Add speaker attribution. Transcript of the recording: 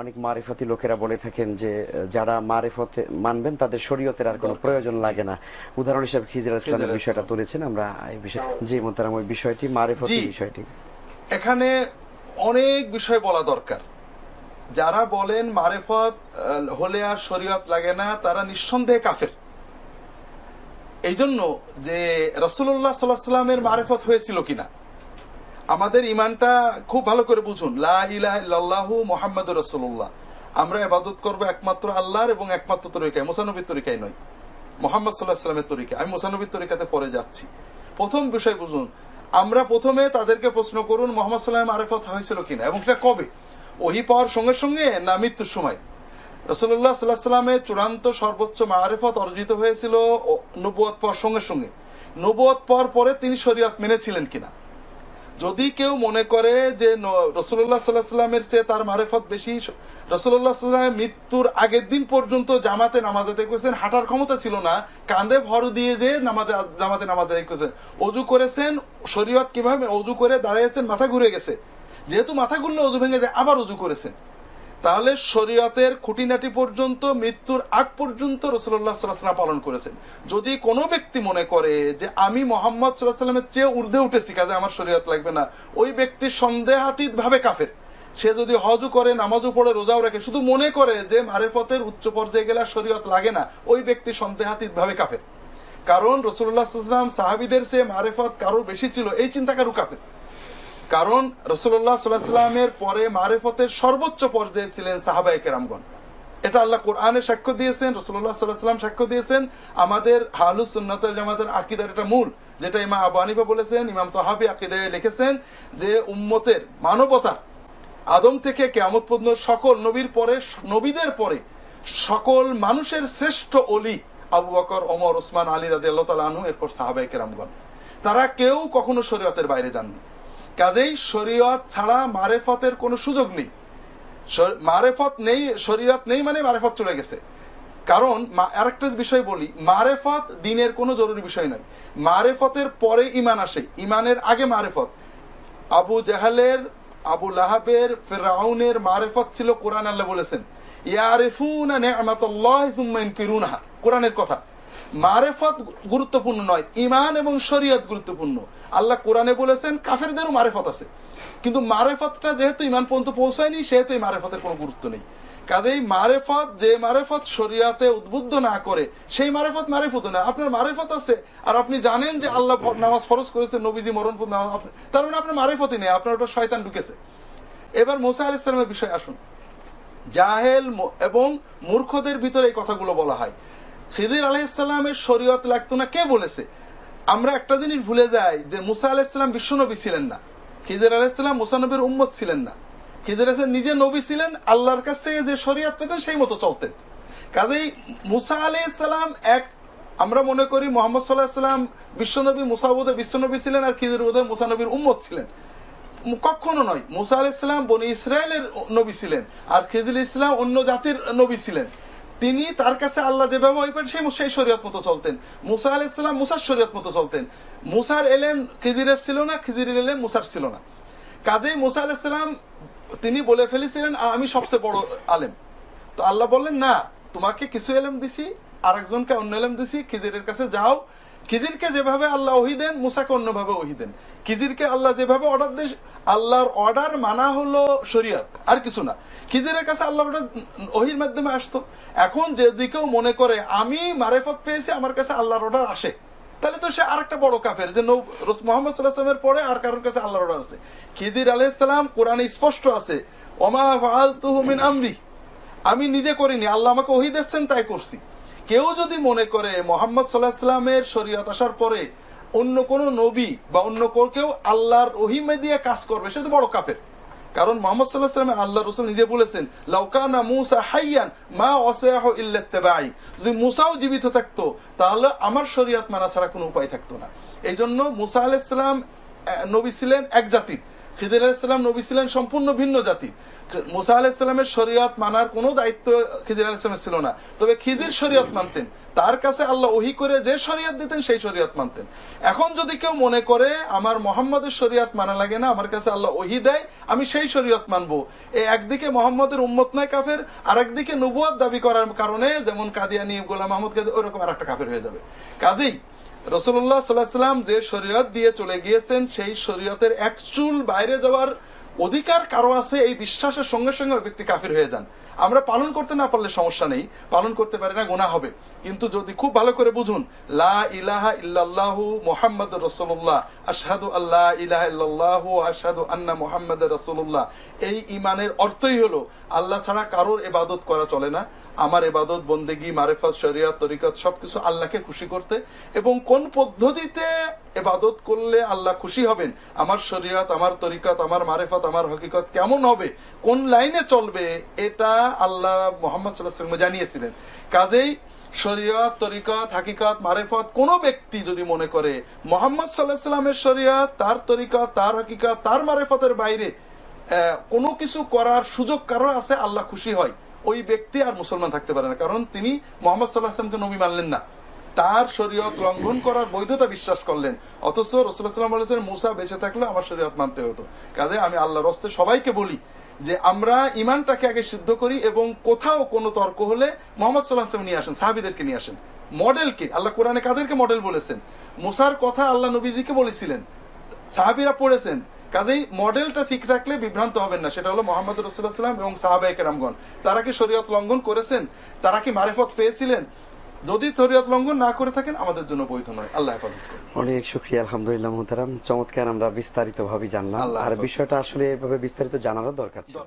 Speaker 1: অনেক মারিফতি লোকেরা বলে থাকেন যে যারা মারিফতে মানবেন তাদের শরীয়তের আর কোনো প্রয়োজন লাগে না। উদাহরণ হিসেবে খিজির ইসলামের বিষয়টা তুলেছেন আমরা এই বিষয়ে। জি মোতারাম ওই বিষয়টি মারিফতি বিষয়টি।
Speaker 2: এখানে অনেক বিষয় বলা দরকার। যারা বলেন মারেফত হলে আর শরীয়ত লাগে না তারা নিঃসন্দেহে কাফের। এই জন্য যে রসুল্লাহ সাল্লাহ সাল্লামের মারেফত হয়েছিল কিনা আমাদের ইমানটা খুব ভালো করে বুঝুন। লা ইলাহা ইল্লাল্লাহু মুহাম্মাদুর রাসূলুল্লাহ। আমরা এবাদত করব একমাত্র আল্লাহর এবং একমাত্র তরিকায়। মুসানবীর তরিকায় নয়। মোহাম্মদ সাল্লাহ সাল্লামের তরিকা আমি মুসানবীর তরিকাতে পরে যাচ্ছি। প্রথম বিষয় বুঝুন, আমরা প্রথমে তাদেরকে প্রশ্ন করুন, মোহাম্মদ সাল্লাম আরেফত হয়েছিল কিনা এবং সেটা কবে? ওহি পাওয়ার সঙ্গে সঙ্গে না মৃত্যুর সময়? রসুল্লাহ সাল্লাহ সাল্লামের চূড়ান্ত সর্বোচ্চ মারেফত অর্জিত হয়েছিল নবুয়ত পাওয়ার সঙ্গে সঙ্গে। নবুয়ত পাওয়ার পরে তিনি শরীয়ত মেনেছিলেন কিনা? যদি কেউ মনে করে যে রসুল্লাহ সাল্লাহ সাল্লামের চেয়ে তার মারেফত বেশি রসুল্লাহ সাল্লামের মৃত্যুর আগের দিন পর্যন্ত জামাতে নামাজ আদায় করেছেন, হাঁটার ক্ষমতা ছিল না, কাঁধে ভর দিয়ে যে নামাজে, জামাতে নামাজ করেছেন। অজু করেছেন, শরীয়ত কীভাবে অজু করে দাঁড়িয়েছেন মাথা ঘুরে গেছে। যেহেতু মাথা ঘুরলে অজু ভেঙে যায়, আবার অজু করেছেন। তাহলে শরীয়তের খুঁটিনাটি পর্যন্ত, মৃত্যুর আগ পর্যন্ত রসুল্লাহ সাল্লাহ পালন করেছেন। যদি কোনো ব্যক্তি মনে করে যে আমি মোহাম্মদ সাল্লাহ সাল্লামের চেয়ে ঊর্ধ্বে উঠেছি, কাজে আমার শরীয়ত লাগবে না, ওই ব্যক্তি সন্দেহাতীত ভাবে কাফের। সে যদি হজও করে, নামাজও পড়ে, রোজাও রাখে, শুধু মনে করে যে মারেফতের উচ্চ পর্যায়ে গেলে শরীয়ত লাগে না, ওই ব্যক্তি সন্দেহাতীত ভাবে কাফের। কারণ রসুল্লাহ সাল্লাম সাহাবিদের চেয়ে মারেফত কারোর বেশি ছিল, এই চিন্তা কারু কাফের। কারণ রসুল্লাহ সাল্লামের পরে মারেফতের সর্বোচ্চ পর্যায়ে ছিলেন সাহাবাই কেরামগণ। এটা আল্লাহ কোরআনে সাক্ষ্য দিয়েছেন রসুল্লাহ সাল্লাম সাক্ষ্য দিয়েছেন। আমাদের হালুস সুন্নত জামাতের আকিদার এটা মূল, যেটা ইমা আবু হানিফা বলেছেন, ইমাম তহাবি আকিদায় লিখেছেন যে উম্মতের মানবতা আদম থেকে কেয়ামত পর্যন্ত সকল নবীর পরে, নবীদের পরে সকল মানুষের শ্রেষ্ঠ অলি আবু বকর, ওমর, ওসমান, আলী রাদি আল্লাহ তালা এরপর সাহাবাই কেরামগণ। তারা কেউ কখনো শরীয়তের বাইরে যাননি। কাজেই শরীয়ত ছাড়া মারেফতের কোনো সুযোগ নেই। মারেফত নেই, শরীয়ত নেই মানে মারেফত চলে গেছে। কারণ আরেকটা বিষয় বলি, মারেফত দিনের কোনো জরুরি বিষয় নয়। মারেফতের পরে ইমান আসে ইমানের আগে মারেফত। আবু জাহালের, আবু লাহাবের, ফেরাউনের মারেফত ছিল কোরআন আল্লাহ বলেছেন, ইয়ারিফুনা কোরআনের কথা। মারেফত গুরুত্বপূর্ণ নয় ইমান এবং শরীয়ত গুরুত্বপূর্ণ। আল্লাহ কোরআনে বলেছেন, কাফেরদেরও মারেফত আছে। কিন্তু মারেফতটা যেহেতু ইমান পর্যন্ত পৌঁছায়নি, সেহেতু এই মারেফতের কোনো গুরুত্ব নেই। কাজেই মারেফত, যে মারেফত শরিয়াতে উদ্বুদ্ধ না করে, সেই মারেফত মারেফত না। আপনার মারেফত আছে, আর আপনি জানেন যে আল্লাহ নামাজ ফরজ করেছে, নবীজি মরণ তার মানে আপনার মারেফতই নেই, আপনার ওটা শয়তান ঢুকেছে। এবার মোসা আল ইসলামের বিষয়ে আসুন। জাহেল এবং মূর্খদের ভিতরে এই কথাগুলো বলা হয়। খিদির আলাইসাল্লামের শরীয়ত লাগতো না। কে বলেছে? আমরা একটা জিনিস ভুলে যাই যে মুসা আলাইসাল্লাম বিশ্বনবী ছিলেন না। খিদির আলাইসাল্লাম মুসানবীর উম্মত ছিলেন না। খিদির আলাইসাল্লাম নিজে নবী ছিলেন, আল্লাহর কাছ থেকে যে শরীয়ত পেতেন সেই মতো চলতেন। কাজেই মুসা আলাইসাল্লাম এক, আমরা মনে করি মোহাম্মদ সাল্লাহ সাল্লাম বিশ্বনবী, মুসা বোধে বিশ্বনবী ছিলেন আর খিদির বোধে মুসানবীর উম্মত ছিলেন। কখনো নয়, মুসা আল ইসলাম বনি ইসরায়েলের নবী ছিলেন আর খিদির ইসলাম অন্য জাতির নবী ছিলেন। তিনি তার কাছে আল্লাহ যেভাবে ওই করেন, সেই সেই শরীয়ত মতো চলতেন। মুসা আল ইসলাম মুসার শরীয়ত মতো চলতেন। মুসার এলেম খিজিরের ছিল না, খিজিরের এলেম মুসার ছিল না। কাজেই মুসা আল ইসলাম তিনি বলে ফেলেছিলেন আমি সবচেয়ে বড় আলেম। তো আল্লাহ বললেন, না, তোমাকে কিছু এলেম দিছি আর একজনকে অন্য এলেম দিছি, খিজিরের কাছে যাও খিজিরকে যেভাবে আল্লাহ ওহি দেন, মুসাকে অন্যভাবে ওহি দেন। খিজিরকে আল্লাহ যেভাবে অর্ডার দেন আল্লাহর অর্ডার মানা হলো শরিয়ত, আর কিছু না। খিজিরের কাছে আল্লাহর অর্ডার ওহির মাধ্যমে আসতো। এখন যদি কেউ মনে করে, আমি মারেফত পেয়েছি, আমার কাছে আল্লাহর অর্ডার আসে, তাহলে তো সে আরেকটা বড় কাফের, যে মোহাম্মদ সাল্লাহ সাল্লামের পরে আর কারোর কাছে আল্লাহর অর্ডার আছে। খিদির আলাইসালাম কোরআনে স্পষ্ট আছে, ওমা ফাআলতুহু মিন আমরি, আমি নিজে করিনি, আল্লাহ আমাকে ওহি দিচ্ছেন তাই করছি। কেউ যদি মনে করে মোহাম্মদ সাল্লাহ সাল্লামের শরীয়ত আসার পরে অন্য কোন নবী বা অন্য কেউ আল্লাহর রহিমে দিয়ে কাজ করবে, সে তো বড় কাপের কারণ মোহাম্মদ সাল্লাহ সাল্লামে আল্লাহ রসুল নিজে বলেছেন লাউকানা মুসা হাইয়ান মা অসেহ ইল্লাত্তেবাই যদি মুসাও জীবিত থাকতো, তাহলে আমার শরীয়ত মানা ছাড়া কোনো উপায় থাকতো না। এই জন্য মুসা আলাইসালাম নবী ছিলেন এক জাতির। খিদির আলাইসাল্লাম নবী ছিলেন সম্পূর্ণ ভিন্ন জাতি। মুসা আলাইসাল্লামের শরীয়ত মানার কোনো দায়িত্ব খিদির আলাইসাল্লামের ছিল না। তবে খিদির শরীয়ত মানতেন। তার কাছে আল্লাহ ওহি করে যে শরীয়ত দিতেন, সেই শরীয়ত মানতেন। এখন যদি কেউ মনে করে, আমার মোহাম্মদের শরীয়ত মানা লাগে না, আমার কাছে আল্লাহ ওহি দেয়, আমি সেই শরীয়ত মানবো। এই একদিকে মোহাম্মদের উম্মত নয় কাফের আর একদিকে নবুয়াদ দাবি করার কারণে যেমন কাদিয়ানি গোলাম মাহমুদ কাদি, ওরকম আর একটা কাফের হয়ে যাবে। কাজেই রসুল্লাহ সাল্লাহাম যে শরীয়ত দিয়ে চলে গিয়েছেন, সেই শরীয়তের এক চুল বাইরে যাওয়ার অধিকার কারও আছে? এই বিশ্বাসের সঙ্গে সঙ্গে ওই ব্যক্তি কাফির হয়ে যান। আমরা পালন করতে না পারলে সমস্যা নেই। পালন করতে পারি না গোনা হবে। কিন্তু যদি খুব ভালো করে বুঝুন, লা ইলাহা ইল্লাল্লাহু মুহাম্মদ রসুল্লাহ আশহাদু আল্লাহ ইলাহা ইল্লাল্লাহু আশহাদু আন্না মুহাম্মদ রসুল্লাহ এই ইমানের অর্থই হলো, আল্লাহ ছাড়া কারোর ইবাদত করা চলে না। আমার এবাদত বন্দেগি, মারেফাত, শরিয়ত, তরিকত সবকিছু আল্লাহকে খুশি করতে এবং কোন পদ্ধতিতে এবাদত করলে আল্লাহ খুশি হবেন? আমার শরিয়ত, আমার তরিকত, আমার মারেফত, আমার হকিকত কেমন হবে? কোন লাইনে চলবে? এটা আল্লাহ মোহাম্মদ সাল্লাহ জানিয়েছিলেন। কাজেই শরিয়ত, তরিকত, হাকিকত, মারেফত কোন ব্যক্তি যদি মনে করে মোহাম্মদ সাল্লাহ সাল্লামের শরিয়ত, তার তরিকত, তার হাকিকত, তার মারেফতের বাইরে কোনো কিছু করার সুযোগ কারও আছে, আল্লাহ খুশি হয়। ওই ব্যক্তি আর মুসলমান থাকতে পারে না, কারণ তিনি মোহাম্মদ সাল্লাহ আসলামকে নবী মানলেন না। তার শরীয়ত লঙ্ঘন করার বৈধতা বিশ্বাস করলেন। অথচ রসুল্লাহ সাল্লাম বলেছেন মুসা বেঁচে থাকলে আমার শরীয়ত মানতে হতো। কাজে আমি আল্লাহর রস্তে সবাইকে বলি যে, আমরা ইমানটাকে আগে সিদ্ধ করি এবং কোথাও কোনো তর্ক হলে মোহাম্মদ সাল্লাহ আসলাম নিয়ে আসেন, সাহাবিদেরকে নিয়ে আসেন। মডেলকে, আল্লাহ কোরআনে কাদেরকে মডেল বলেছেন। মুসার কথা আল্লাহ নবীজিকে বলেছিলেন। সাহাবিরা পড়েছেন। কাজেই মডেলটা ঠিক রাখলে বিভ্রান্ত হবেন না। সেটা হলো মোহাম্মদ রসুল্লাহ সাল্লাম এবং সাহাবাই কেরামগণ। তারা কি শরীয়ত লঙ্ঘন করেছেন? তারা কি মারেফত পেয়েছিলেন? যদি শরীয়ত লঙ্ঘন না করে থাকেন আমাদের জন্য বৈধ নয়। আল্লাহ হেফাজত
Speaker 1: অনেক শুক্রিয়া আলহামদুলিল্লাহ মোহতারাম। চমৎকার আমরা বিস্তারিত ভাবে জানলাম।
Speaker 2: আল্লাহ
Speaker 1: আর বিষয়টা আসলে এভাবে বিস্তারিত জানানোর দরকার ছিল।